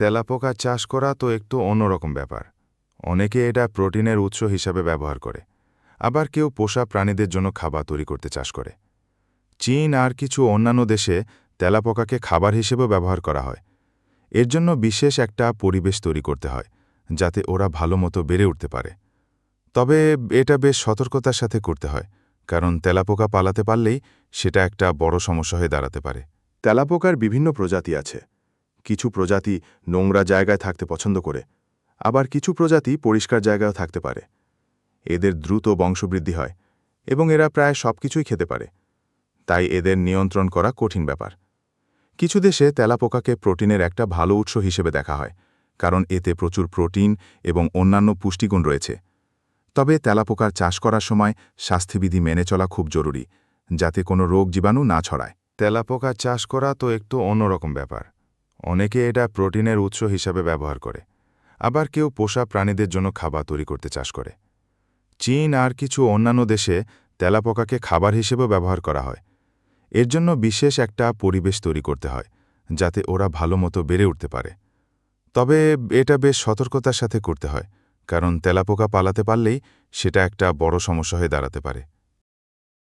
তেলাপোকা চাষ করা তো একটু অন্যরকম ব্যাপার। অনেকে এটা প্রোটিনের উৎস হিসাবে ব্যবহার করে। আবার কেউ পোষা প্রাণীদের জন্য খাবার তৈরি করতে চাষ করে। চীন আর কিছু অন্যান্য দেশে তেলাপোকাকে খাবার হিসেবেও ব্যবহার করা হয়। এর জন্য বিশেষ একটা পরিবেশ তৈরি করতে হয়, যাতে ওরা ভালো মতো বেড়ে উঠতে পারে। তবে এটা বেশ সতর্কতার সাথে করতে হয়, কারণ তেলাপোকা পালাতে পারলেই সেটা একটা বড় সমস্যা হয়ে দাঁড়াতে পারে। তেলাপোকার বিভিন্ন প্রজাতি আছে। কিছু প্রজাতি নোংরা জায়গায় থাকতে পছন্দ করে, আবার কিছু প্রজাতি পরিষ্কার জায়গায়ও থাকতে পারে। এদের দ্রুত বংশবৃদ্ধি হয় এবং এরা প্রায় সবকিছুই খেতে পারে। তাই এদের নিয়ন্ত্রণ করা কঠিন ব্যাপার। কিছু দেশে তেলাপোকাকে প্রোটিনের একটা ভালো উৎস হিসেবে দেখা হয়, কারণ এতে প্রচুর প্রোটিন এবং অন্যান্য পুষ্টিগুণ রয়েছে। তবে তেলাপোকার চাষ করার সময় স্বাস্থ্যবিধি মেনে চলা খুব জরুরি, যাতে কোনো রোগ জীবাণু না ছড়ায়। তেলাপোকা চাষ করা তো একটু অন্যরকম ব্যাপার। অনেকে এটা প্রোটিনের উৎস হিসাবে ব্যবহার করে। আবার কেউ পোষা প্রাণীদের জন্য খাবার তৈরি করতে চাষ করে। চীন আর কিছু অন্যান্য দেশে তেলাপোকাকে খাবার হিসেবে ব্যবহার করা হয়। এর জন্য বিশেষ একটা পরিবেশ তৈরি করতে হয়, যাতে ওরা ভালো মতো বেড়ে উঠতে পারে। তবে এটা বেশ সতর্কতার সাথে করতে হয়, কারণ তেলাপোকা পালাতে পারলেই সেটা একটা বড় সমস্যা হয়ে দাঁড়াতে পারে।